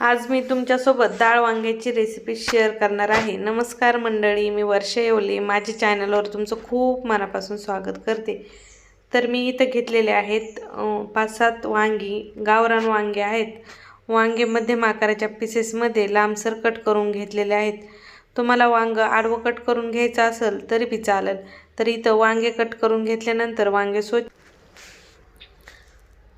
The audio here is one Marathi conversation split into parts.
आज मी तुमच्यासोबत डाळ वांग्याची रेसिपी शेअर करणार आहे. नमस्कार मंडळी मी वर्षा येवले. माझ्या चॅनलवर तुमचं खूप मनापासून स्वागत करते. तर मी इथं घेतलेले आहेत पाच सात वांगी गावरान वांगे आहेत. वांगे मध्यम आकाराच्या पीसेसमध्ये लांबसर कट करून घेतलेले आहेत. तुम्हाला वांगं आडवं कट करून घ्यायचं असेल तरी बी चालेल. तर इथं वांगे कट करून घेतल्यानंतर वांगे स्वच्छ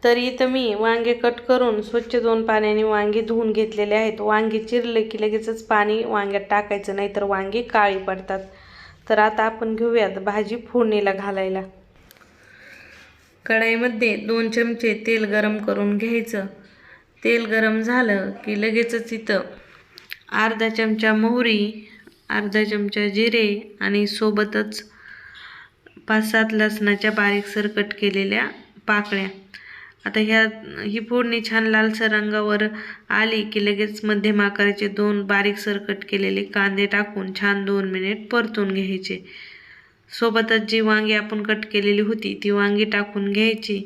तर इथं मी वांगे कट करून स्वच्छ दोन पाण्याने वांगे धुवून घेतलेले आहेत. वांगे चिरले की लगेचच पाणी वांग्यात टाकायचं नाही तर वांगे काळी पडतात. तर आता आपण घेऊयात भाजी फोडणीला घालायला. कढाईमध्ये दोन चमचे तेल गरम करून घ्यायचं. तेल गरम झालं की लगेचच इथं अर्धा चमचा मोहरी अर्धा चमचा जिरे आणि सोबतच पाच सात लसणाच्या बारीकसर कट केलेल्या पाकळ्या. आता ह्या ही फोडणी छान लालसर रंगावर आली की लगेच मध्यम आकाराचे दोन बारीकसर कट केलेले कांदे टाकून छान दोन मिनिट परतून घ्यायचे. सोबतच जी वांगी आपण कट केलेली होती ती वांगी टाकून घ्यायची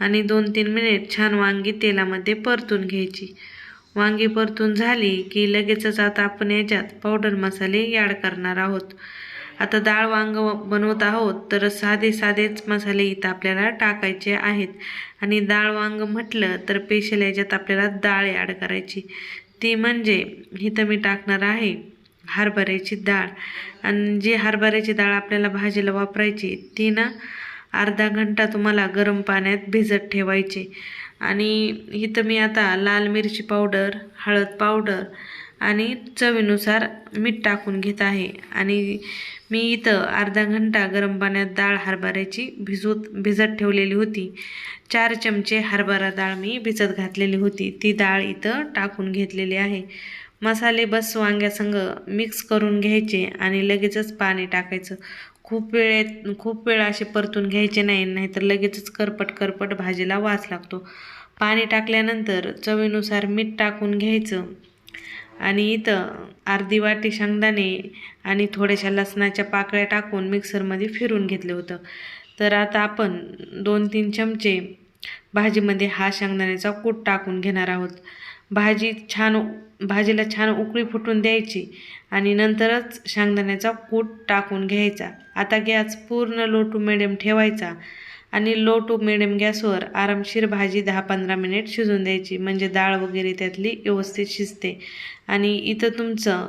आणि दोन तीन मिनिट छान वांगी तेलामध्ये परतून घ्यायची. वांगी परतून झाली की लगेचच आता आपण याच्यात पावडर मसाले ॲड करणार आहोत. आता डाळ वांग बनवत आहोत तर साधे साधेच मसाले इथं आपल्याला टाकायचे आहेत. आणि डाळ वांग म्हटलं तर पेशल याच्यात आपल्याला डाळ ॲड करायची. ती म्हणजे इथं मी टाकणार आहे हरभऱ्याची डाळ. आणि जी हरभऱ्याची डाळ आपल्याला भाजीला वापरायची ती ना अर्धा घंटा तुम्हाला गरम पाण्यात भिजत ठेवायची. आणि इथं मी आता लाल मिरची पावडर हळद पावडर आणि चवीनुसार मीठ टाकून घेत आहे. आणि मी इथं अर्धा घंटा गरम पाण्यात डाळ हरभऱ्याची भिजवत भिजत ठेवलेली होती. चार चमचे हरभरा डाळ मी भिजत घातलेली होती. ती डाळ इथं टाकून घेतलेली आहे. मसाले बस वांग्यासंग मिक्स करून घ्यायचे आणि लगेचच पाणी टाकायचं. खूप वेळेत खूप वेळ असे परतून घ्यायचे नाही नाहीतर लगेचच करपट करपट भाजीला वास लागतो. पाणी टाकल्यानंतर चवीनुसार मीठ टाकून घ्यायचं. आणि इथं अर्धी वाटी शेंगदाणे आणि थोड्याशा लसणाच्या पाकळ्या टाकून मिक्सरमध्ये फिरून घेतलं होतं. तर आता आपण दोन तीन चमचे भाजीमध्ये हा शेंगदाण्याचा कूट टाकून घेणार आहोत. भाजी छान भाजीला छान उकळी फुटून द्यायची आणि नंतरच शेंगदाण्याचा कूट टाकून घ्यायचा. आता गॅस पूर्ण लो टू मिडियम ठेवायचा. आणि लो टू मिडियम गॅसवर आरामशीर भाजी दहा पंधरा मिनिट शिजून द्यायची. म्हणजे डाळ वगैरे त्यातली व्यवस्थित शिजते. आणि इथं तुमचं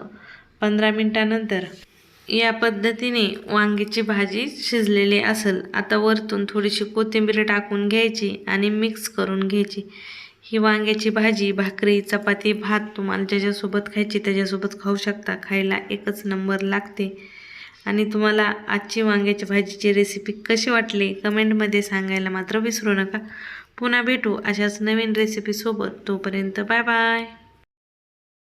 पंधरा मिनटानंतर या पद्धतीने वांग्याची भाजी शिजलेली असेल आता वरतून थोडीशी कोथिंबीर टाकून घ्यायची आणि मिक्स करून घ्यायची. ही वांग्याची भाजी भाकरी चपाती भात तुम्हाला ज्याच्यासोबत खायची त्याच्यासोबत खाऊ शकता. खायला एकच नंबर लागते. आणि तुम्हाला आजची वांग्याच्या भाजीची रेसिपी कशी वाटली कमेंटमध्ये सांगायला मात्र विसरू नका. पुन्हा भेटू अशाच नवीन रेसिपीसोबत तोपर्यंत बाय बाय